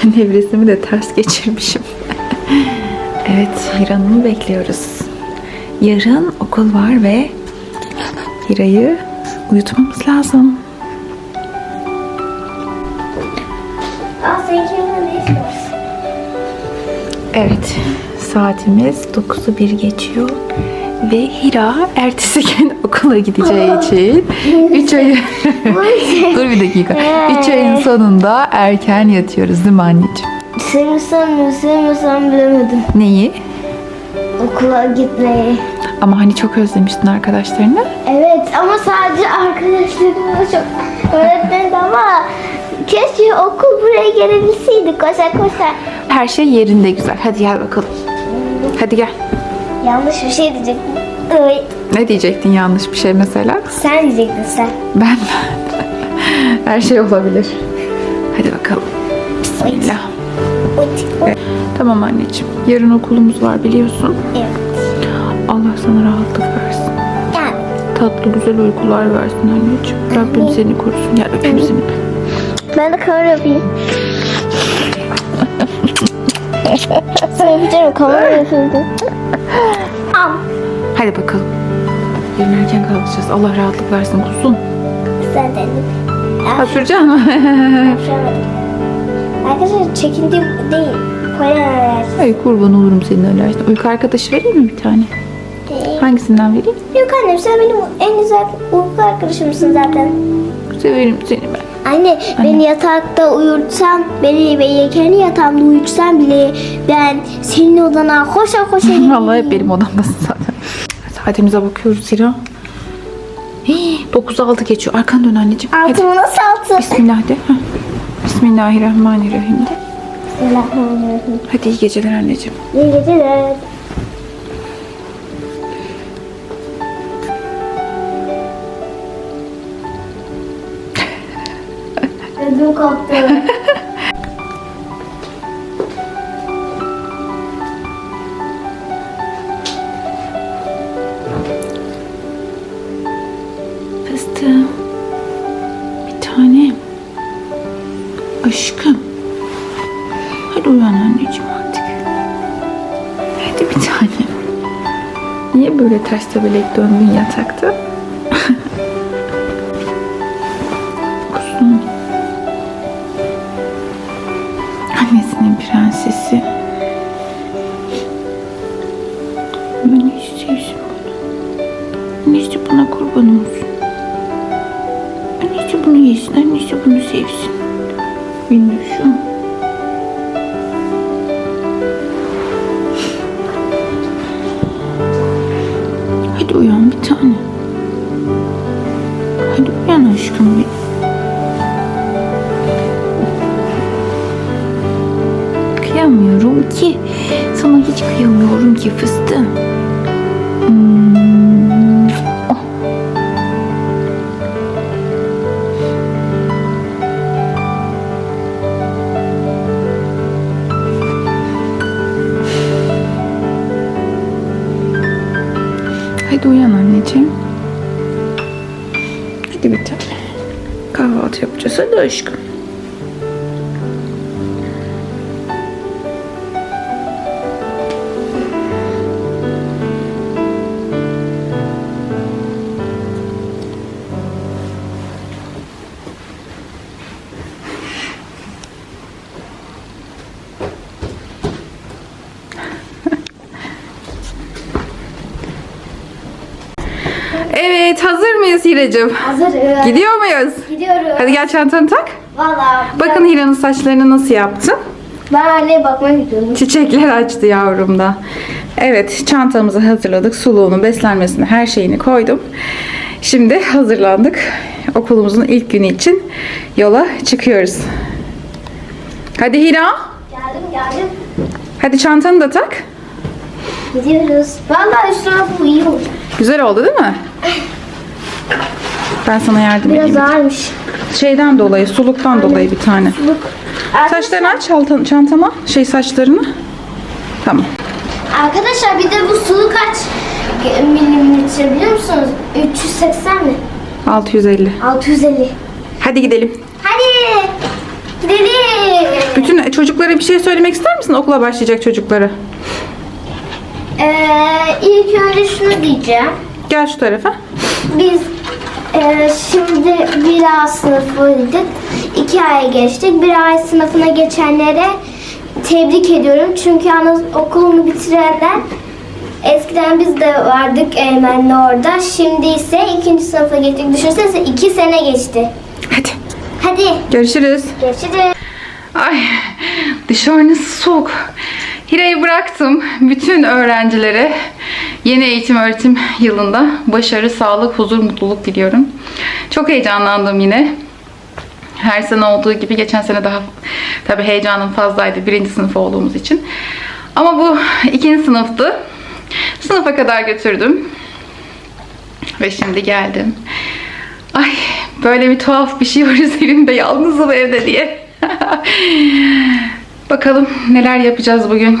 Nevresimi de ters geçirmişim. evet, Hira'nı bekliyoruz. Yarın okul var ve Hira'yı uyutmamız lazım. Evet, saatimiz 9'u bir geçiyor. Ve Hira ertesi gün okula gideceği için 3 ayı... Dur bir dakika. 3 ayın sonunda erken yatıyoruz değil mi anneciğim? Sevmesem mi sevmesem bilemedim. Neyi? Okula gitmeyi. Ama hani çok özlemiştin arkadaşlarını. Evet ama sadece arkadaşlarımla çok öğretmenim ama keşke okul buraya gelebilseydi koşa koşa. Her şey yerinde güzel. Hadi gel bakalım. Hadi gel. Yanlış bir şey diyecektim. Ay, Ne diyecektin yanlış bir şey mesela? sen diyecektin sen. Ben Her şey olabilir. Hadi bakalım. Bismillah. Oy, Tamam anneciğim. Yarın okulumuz var biliyorsun. Evet. Allah sana rahatlık versin. Yani Tatlı güzel uykular versin anneciğim. Rabbim seni korusun. Gel öpeyim seni. ben de kamera yapayım. Sen yapacağım kamera yapıyordum. Am. Hadi bakalım. Yarın erken kalkacağız. Allah rahatlık versin kuzum. Sen de Hapşıracak mı? Yapamadım. Arkadaşlar çekindiğim değil. Polen alerjisi. Ay kurban olurum senin alerjine. Uyku arkadaşı vereyim mi bir tane? değil. Hangisinden vereyim? Yok annem sen benim en güzel uyku arkadaşımsın zaten. Severim seni ben. Anne beni yatakta uyursan, beni beni kendi yatağımda uyutsan bile ben senin odana koşa koşa giderim. Vallahi hep benim odamdasın zaten. Saatimize bakıyoruz Hira. Hii, 9'a 6 geçiyor. Arkan dön anneciğim. Hadi. Altımı nasıl altı? Bismillah de. Heh. Bismillahirrahmanirrahim de. Bismillahirrahmanirrahim. Hadi iyi geceler anneciğim. İyi geceler. Ödüm koptu. Böyle ters tabelek döndün yatakta? Kuzum. Annesinin prensesi. Ben istiyorsun bunu. Annesi buna kurban olsun. Annesi bunu yesin, annesi bunu sevsin. Minnoşum. Hadi uyan bir tane. Hadi uyan aşkım benim. Kıyamıyorum ki. Sana hiç kıyamıyorum ki fıstığım. Hadi uyan anneciğim. Hadi bir tane. Kahvaltı yapacağız. Hadi aşkım. Mıyız Hiracığım? Hazırız. Gidiyor muyuz? Gidiyoruz. Hadi gel çantanı tak. Valla. Bakın Hira'nın saçlarını nasıl yaptım. Ben anneye bakmaya gidiyorum. Çiçekler açtı yavrum da. Evet çantamızı hazırladık. Suluğunu, beslenmesini, her şeyini koydum. Şimdi hazırlandık. Okulumuzun ilk günü için yola çıkıyoruz. Hadi Hira. Geldim geldim. Hadi çantanı da tak. Gidiyoruz. Valla üstüne bu iyi oldu. Güzel oldu değil mi? Ben sana yardım Biraz edeyim. ağırmış. Şeyden dolayı, suluktan dolayı bir tane. Bak. Saçlarını aç çantama. Şey saçlarını. Tamam. Arkadaşlar bir de bu sulu kaç milimetre biliyor musunuz? 380 mi? 650. 650. Hadi gidelim. Hadi. Gidelim. Bütün çocuklara bir şey söylemek ister misin? Okula başlayacak çocuklara. Ee, ilk önce şunu diyeceğim. Gel şu tarafa. Biz e, şimdi bir A sınıfıydık. İki A'ya geçtik. Bir A sınıfına geçenlere tebrik ediyorum. Çünkü yalnız okulunu bitirenler eskiden biz de vardık Eymen'le orada. Şimdi ise ikinci sınıfa geçtik. Düşünsenize iki sene geçti. Hadi. Hadi Görüşürüz. görüşürüz. Ay dışarısı soğuk. Hira'yı bıraktım. Bütün öğrencilere yeni eğitim öğretim yılında başarı, sağlık, huzur, mutluluk diliyorum. Çok heyecanlandım yine. Her sene olduğu gibi geçen sene daha tabii heyecanım fazlaydı birinci sınıf olduğumuz için. Ama bu ikinci sınıftı. Sınıfa kadar götürdüm. Ve şimdi geldim. Ay böyle bir tuhaf bir şey var üzerimde yalnızım evde diye. Bakalım neler yapacağız bugün.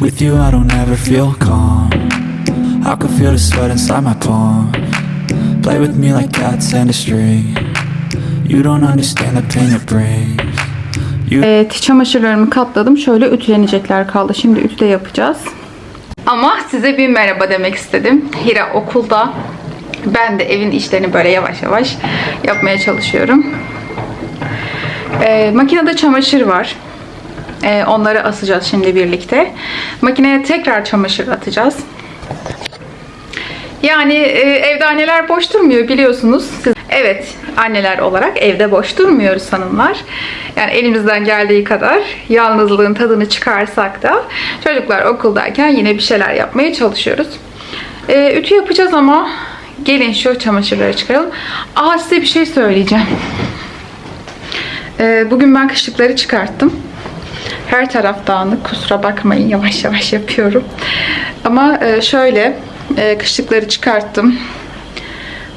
with you, I don't ever feel calm. I can feel the sweat inside my palms. Play with me like cats and a string. You don't understand the pain it brings. Evet, çamaşırlarımı katladım. Şöyle ütülenecekler kaldı. Şimdi ütü de yapacağız. Ama size bir merhaba demek istedim. Hira okulda. Ben de evin işlerini böyle yavaş yavaş yapmaya çalışıyorum. Ee, makinede çamaşır var. Ee, onları asacağız şimdi birlikte. Makineye tekrar çamaşır atacağız. Yani e, evde anneler boş durmuyor biliyorsunuz. Evet anneler olarak evde boş durmuyoruz hanımlar. Yani elimizden geldiği kadar yalnızlığın tadını çıkarsak da çocuklar okuldayken yine bir şeyler yapmaya çalışıyoruz. E, ütü yapacağız ama gelin şu çamaşırları çıkaralım. Aa size bir şey söyleyeceğim. E, bugün ben kışlıkları çıkarttım. Her taraf dağınık. Kusura bakmayın yavaş yavaş yapıyorum. Ama e, şöyle e, kışlıkları çıkarttım.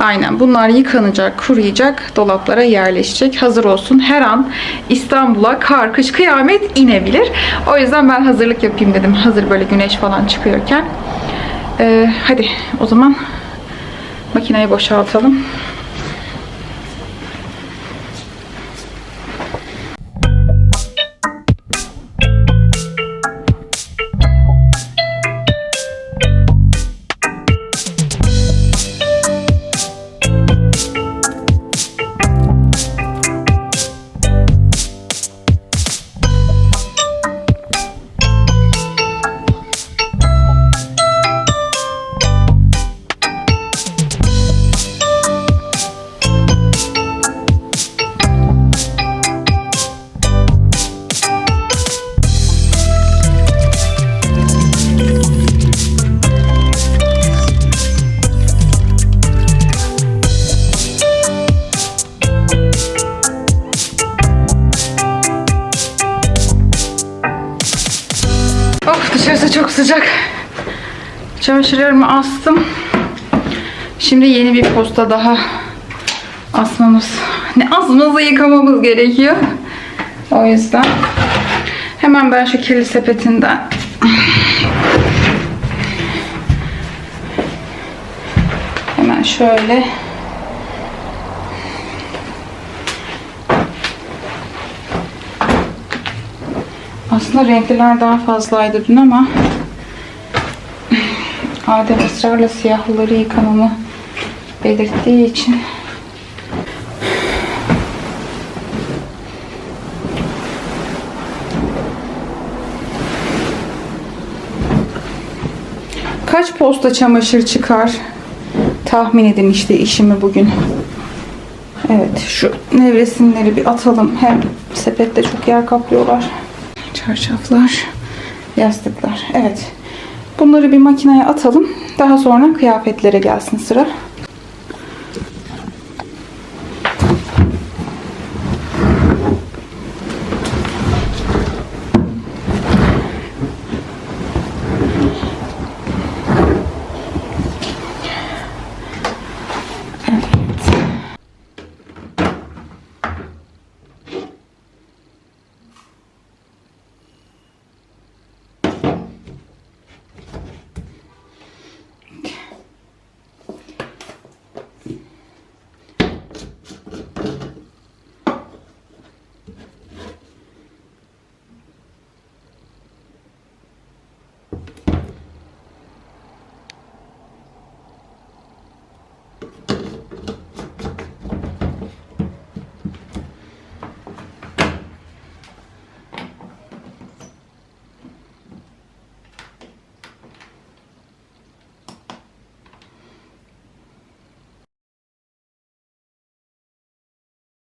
Aynen bunlar yıkanacak, kuruyacak, dolaplara yerleşecek. Hazır olsun. Her an İstanbul'a kar, kış, kıyamet inebilir. O yüzden ben hazırlık yapayım dedim. Hazır böyle güneş falan çıkıyorken. E, hadi o zaman makineyi boşaltalım. Çamaşırlarımı astım. Şimdi yeni bir posta daha asmamız, ne asmamızı yıkamamız gerekiyor. O yüzden hemen ben şu kirli sepetinden hemen şöyle aslında renkliler daha fazlaydı dün ama Adem ısrarla siyahları yıkamamı belirttiği için Kaç posta çamaşır çıkar? Tahmin edin işte işimi bugün. Evet şu nevresimleri bir atalım. Hem sepette çok yer kaplıyorlar. Çarşaflar, yastıklar. Evet. Bunları bir makineye atalım. Daha sonra kıyafetlere gelsin sıra.